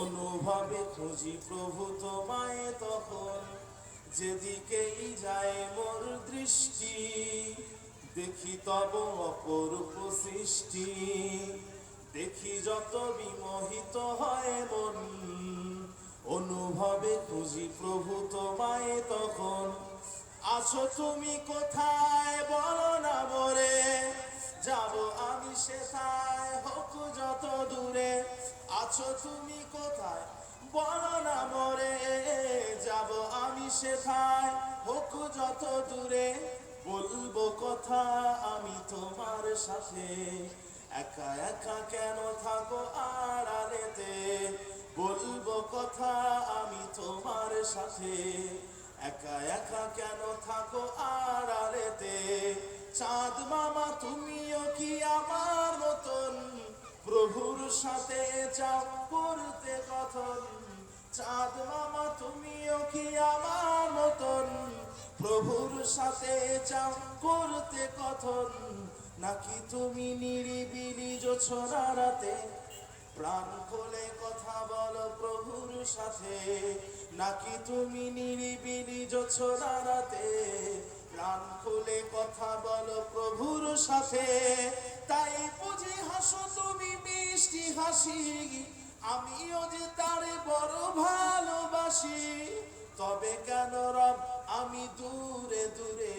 অনুভবে খুঁজি প্রভু তোমায় তখন। যেদিকেই যায় মোর দৃষ্টি, দেখি তব অপরূপ সৃষ্টি। দেখি যত বিমোহিত হয় মন, অনুভবে খুঁজি প্রভু তোমায় তখন। আছো তুমি কোথায় বলো আছো তুমি কোথায়? বলো মোরে যাব আমি সেথায়। হোক যত দূরে, বলব কথা আমি তোমার সাথে। একা একা কেন থাকো আড়ালেতে? বলব কথা আমি তোমার সাথে। একা একা কেন থাকো আড়ালেতে? চাঁদ মামা মতন প্রভুর সাথে যাও করতে কথন। চাঁদ মামা, তুমিও কি আমার মতন? প্রভুর সাথে যাও করতে কথন। নাকি তুমি নিরিবিলি জোছনা রাতে? প্রাণ খোলে কথা বলো প্রভুর সাথে। নাকি তুমি নিরিবিলি জোছনা রাতে? প্রাণ খুলে কথা বলো প্রভুর সাথে। হাসি, আমিও যে তারে বড় ভালোবাসি। তবে কেন রব, আমি দূরে দূরে?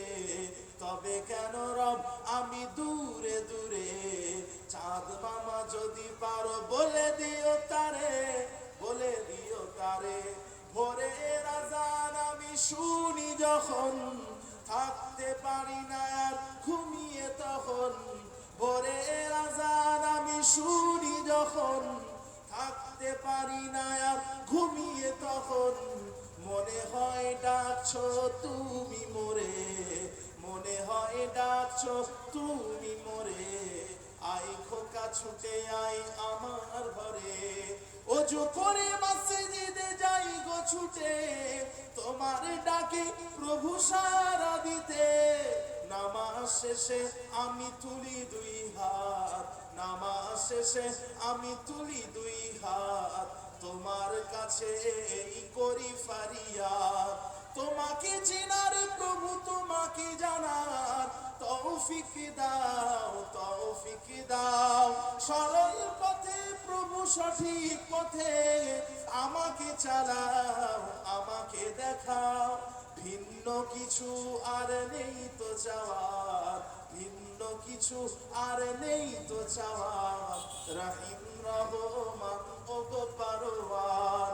তবে কেন রব, আমি দূরে দূরে? চাঁদ মামা যদি পারো, বলে দিও তারে, বলে দিও তারে। ভোরে রাজান আমি শুনি যখন, থাকতে পারি না আর ঘুমিয়ে তখন। থাকতে পারি না আর ঘুমিয়ে তখন মনে হয় ডাকছো তুমি মোরে, মনে হয় ডাকছো তুমি মোরে। আই খোকা ছুটে আই আমার ঘরে, অজু করে মসজিদে যাই গো ছুটে, তোমার ডাকে প্রভু সারা দিতে। নামাজ শেষে আমি তুলি দুই হাত। নামাজ শেষে আমি তুলি দুই হাত। তোমার কাছে এই করি ফারিয়াদ। তোমাকে চেনার প্রভু তোমাকে জানার। তৌফিক দাও তৌফিক দাও। সরল পথে প্রভু সঠিক পথে আমাকে চালাও, আমাকে দেখাও। ভিন্ন কিছু আর নেই তো চাওয়ার, ভিন্ন কিছু আর নেই তো চাওয়ার। রাহিম রহমান ও পারোয়ার